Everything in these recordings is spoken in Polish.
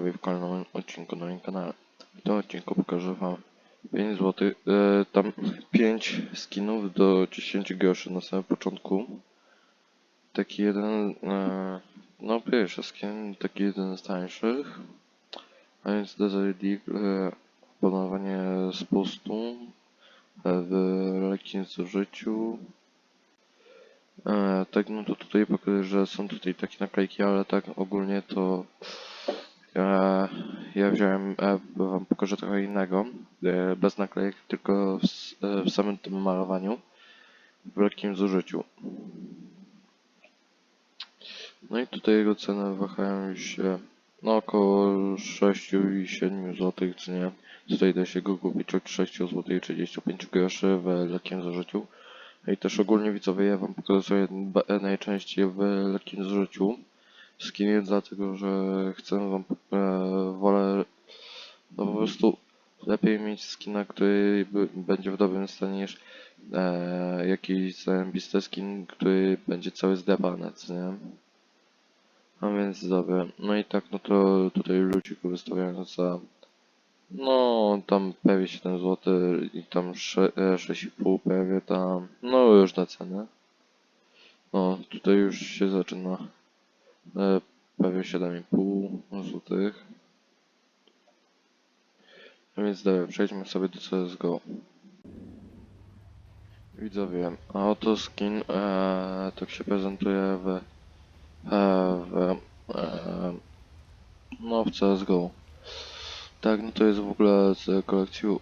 Widzowie w kolejnym odcinku na moim kanale. W tym odcinku pokażę wam 5 zł, e, tam 5 skinów do 10 groszy na samym początku. Taki jeden, e, no pierwszy skin, taki jeden z tańszych. A więc Desert Eagle, e, z pustu, e, w lekkim zużyciu. E, tak, no to tutaj pokażę, że są tutaj takie naklejki, ale tak ogólnie to ja, wziąłem, e, wam pokażę trochę innego, e, bez naklejek, tylko e, w samym tym malowaniu, w lekkim zużyciu. No i tutaj jego ceny wahają się no około 6 i 7 zł, czy nie. Tutaj da się go kupić od 6 zł i 35 groszy w lekkim zużyciu. I też ogólnie widzowie, ja wam pokazuję najczęściej w lekkim zużyciu skinie, dlatego że chcę wam, e, wolę, no po prostu lepiej mieć skina, który będzie w dobrym stanie niż e, jakiś zajebisty skin, który będzie cały zdepany, co nie? A więc dobra, no i tak, no to tutaj ludzi go wystawiają za no, tam prawie 7 zł i tam sze- e, 6,5 prawie tam, no różne ceny. No, tutaj już się zaczyna prawie 7,5 zł. No więc dobra, przejdźmy sobie do CSGO. Widzowie, a oto skin e, tak się prezentuje w, e, w e, no w CSGO. Tak, no to jest w ogóle z kolekcji u-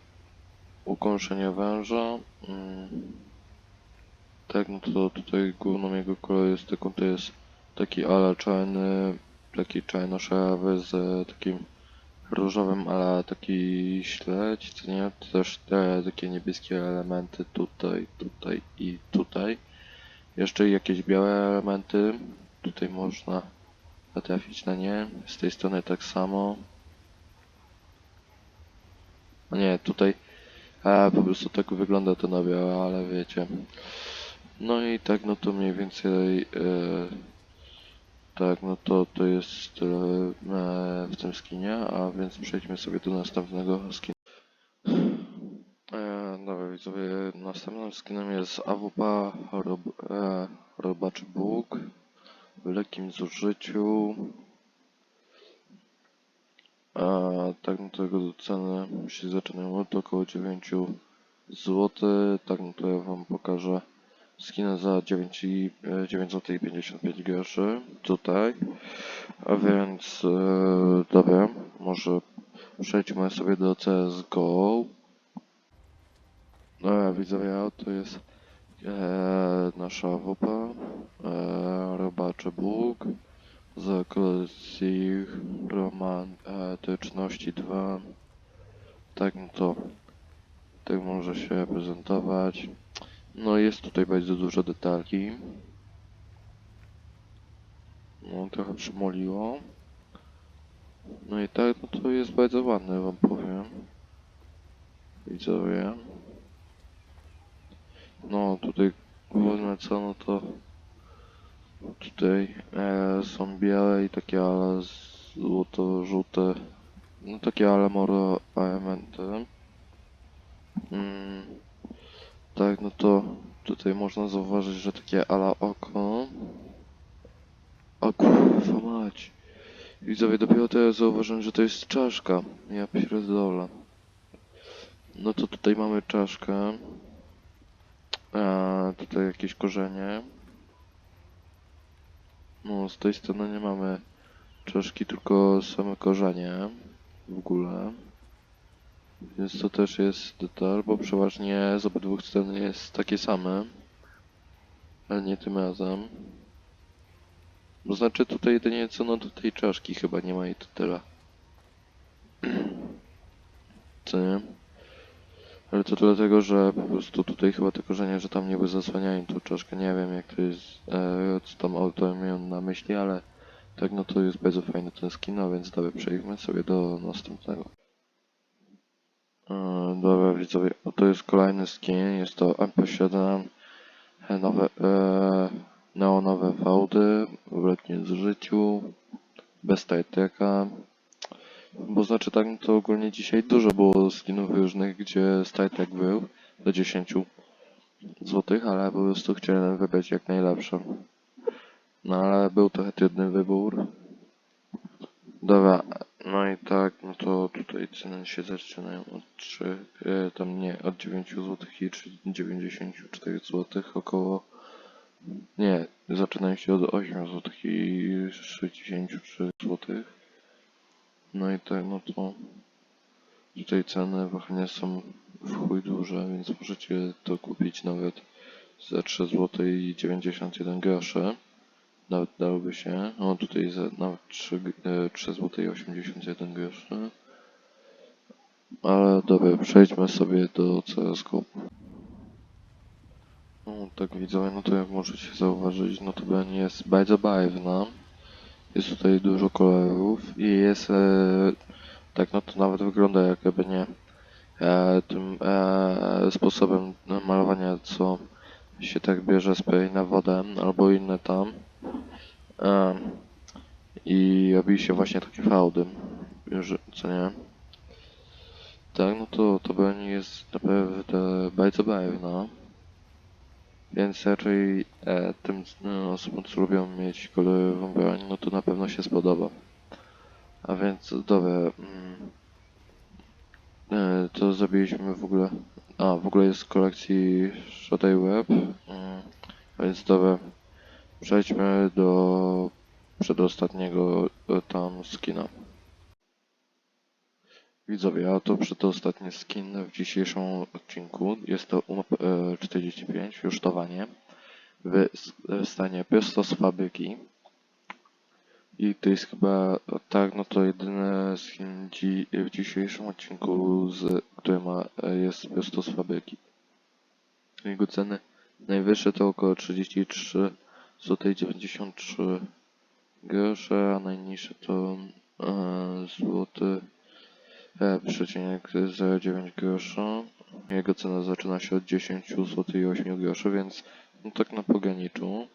ukąszenia węża. Mm. Tak, no to tutaj główną jego kolorystyką to jest taki ala czarny, taki czarno-szarawy z takim różowym, ale taki śledź, co nie? Też te takie niebieskie elementy tutaj, tutaj i tutaj. Jeszcze jakieś białe elementy. Tutaj można natrafić na nie. Z tej strony tak samo. A nie, tutaj a, po prostu tak wygląda to na białe, ale wiecie. No i tak, no to mniej więcej e, tak, no to to jest tyle e, w tym skinie, a więc przejdźmy sobie do następnego skina. E, dobra widzowie, następnym skinem jest AWP rob, e, Robaczy Bóg w lekkim zużyciu. A tak no to jego ceny się zaczynają od około 9 zł. Tak no to ja wam pokażę skinę za 9, i, e, 9 zł i 55 groszy tutaj. A więc e, dobra, może przejdźmy sobie do CSGO. Dobra widzowie, to jest e, nasza WP, e, Robaczy Bóg z kolekcji Romantyczności 2. Tak no to tak może się prezentować. No jest tutaj bardzo dużo detalki. No trochę przymoliło. No i tak, no to jest bardzo ładny wam powiem. Widzowie. No tutaj główne co no to tutaj e, są białe i takie ale złoto-żółte. No takie ale moro elementy. Mm, tak, no to tutaj można zauważyć, że takie ala oko. O kurwa mać. Widzowie, dopiero teraz zauważyłem, że to jest czaszka. Ja pierdolę. No to tutaj mamy czaszkę. A tutaj jakieś korzenie. No, z tej strony nie mamy czaszki, tylko same korzenie. W ogóle. Więc to też jest detal, bo przeważnie z obydwu stron jest takie same. Ale nie tym razem. To znaczy tutaj jedynie co no do tej czaszki chyba nie ma i to tyle. Co nie? Ale to dlatego, że po prostu tutaj chyba te korzenie, że tam niby zasłaniają tą czaszkę. Nie wiem jak to jest, e, co tam autor miał na myśli, ale tak no to jest bardzo fajny ten skin, no więc dobra, przejdźmy sobie do następnego. E, dobra widzowie, oto jest kolejny skin, jest to MP7, e, nowe, e, neonowe fałdy w letnim zużyciu. bez Stajteka. Bo znaczy tak, to ogólnie dzisiaj dużo było skinów różnych, gdzie Stajtek był do 10 złotych, ale po prostu chciałem wybrać jak najlepsze. No ale był trochę trudny wybór. Dobra, no i tak, to tutaj ceny się zaczynają od 3, e, tam nie, od 9 zł i 3 94 zł około. Nie, zaczynają się od 8 zł i 63 zł. No i tak, no to tutaj ceny wahania są w chuj duże, więc możecie to kupić nawet za 3 zł i 91 groszy. Nawet dałoby się. O, tutaj za nawet 3, e, 3 zł i 81 groszy. Ale dobra, przejdźmy sobie do CSGO. No tak widzowie, no to jak możecie zauważyć, no to broń jest bardzo barwna. Jest tutaj dużo kolorów i jest e, tak no to nawet wygląda jak jakby nie e, tym e, sposobem malowania co się tak bierze spray na wodę albo inne tam i robi się właśnie takie fałdy, że- co nie? Tak, no to to broń jest naprawdę bardzo barwna. Więc raczej e, tym no, osobom, co lubią mieć kolorową broń, no to na pewno się spodoba. A więc dobra, mm, e, to zrobiliśmy w ogóle, a w ogóle jest z kolekcji Shotay Web, mm, a więc dobra, przejdźmy do przedostatniego e, tam skina. Widzowie, a to przedostatni skin w dzisiejszym odcinku. Jest to UMP e, 45, rusztowanie w s- w stanie prosto z fabryki. I to jest chyba, tak, no to jedyny skin dzi w dzisiejszym odcinku, z, który ma, e, jest prosto z fabryki. Jego ceny najwyższe to około 33 zł 93 grosze, a najniższe to e, złoty e, przecinek 0,9 grosza. Jego cena zaczyna się od 10 zł i 8 groszy, więc no tak na pograniczu.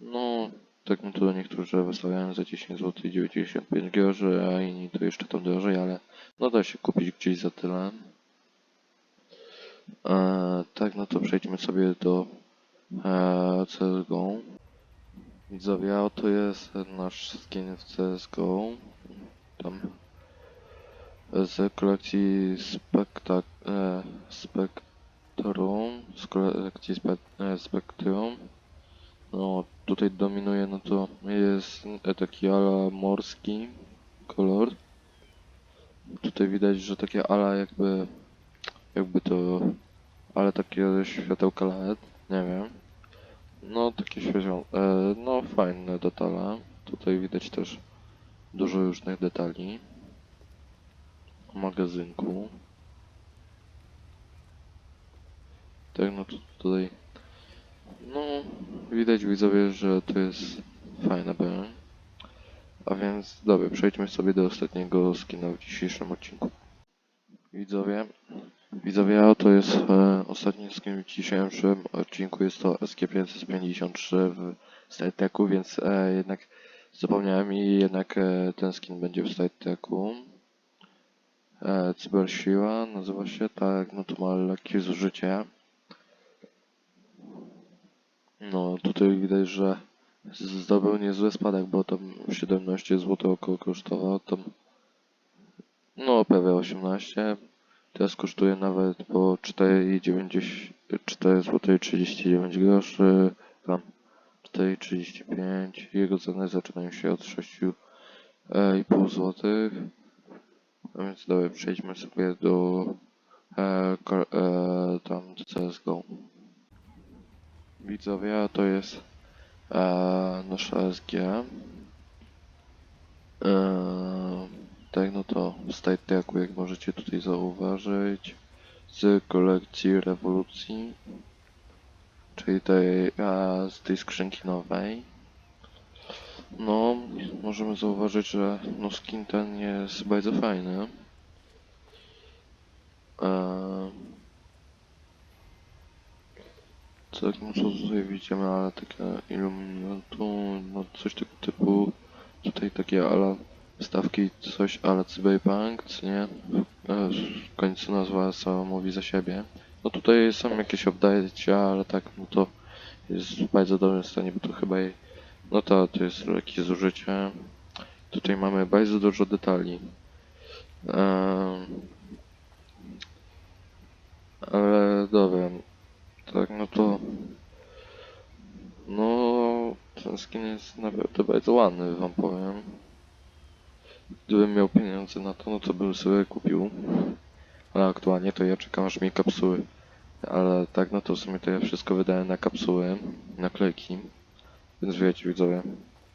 No, tak no to niektórzy wystawiają za 10 zł i 95 groszy, a inni to jeszcze tam drożej, ale no da się kupić gdzieś za tyle. E, tak, no to przejdźmy sobie do e, CSGO. Widzowie, a oto jest nasz skin w CSGO. Tam z kolekcji Spektak e, Spektrum, z kolekcji spe, e. No, tutaj dominuje, no to jest taki ala morski kolor. Tutaj widać, że takie ala jakby, jakby to, ale takie światełka LED, nie wiem. No, takie świeżą, e, no fajne detale. Tutaj widać też dużo różnych detali magazynku. Tak, no to tutaj. No, widać widzowie, że to jest fajna broń. A więc, dobra, przejdźmy sobie do ostatniego skina w dzisiejszym odcinku. Widzowie, widzowie, to jest e, ostatni w dzisiejszym odcinku. Jest to SG553 w StarTechu, więc e, jednak zapomniałem i jednak e, ten skin będzie w StarTechu e, cybersiła, nazywa się tak, no to ma lekkie zużycie. No tutaj widać, że z- zdobył niezły spadek, bo tam 17 zł około kosztował, tam no prawie 18. Teraz kosztuje nawet po 4,90 4 zł 39 groszy, tam 4,35. Jego ceny zaczynają się od 6,5 zł. A więc dobra, przejdźmy sobie do e, e, tam do CSGO. Widzowie, a to jest e, nasza SG. E, tak, no to w Stajteku, jak możecie tutaj zauważyć, z kolekcji rewolucji, czyli tej, e, z tej skrzynki nowej. No, możemy zauważyć, że no skin ten jest bardzo fajny. Eee, tak, co tutaj widzimy, ale takie iluminatu, no coś tego typu tutaj takie ala stawki, coś ala cyberpunk, co nie? E, W końcu nazwa sama mówi za siebie. No tutaj są jakieś update'cia, ale tak, no to jest w bardzo dobrym stanie, bo to chyba jej... No to, to jest lekkie zużycie. Tutaj mamy bardzo dużo detali. Ale dobra, tak no to... No, ten skin jest naprawdę bardzo ładny, wam powiem. Gdybym miał pieniądze na to, no to bym sobie kupił. Ale aktualnie to ja czekam aż mi kapsuły. Ale tak, no to w sumie to ja wszystko wydałem na kapsuły, naklejki. Więc wiecie widzowie,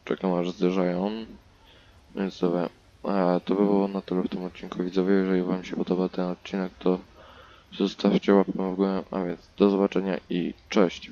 czekam aż zderzają. Więc a to by było na tyle w tym odcinku widzowie. Jeżeli wam się podoba ten odcinek, to zostawcie łapkę w górę. A więc do zobaczenia i cześć!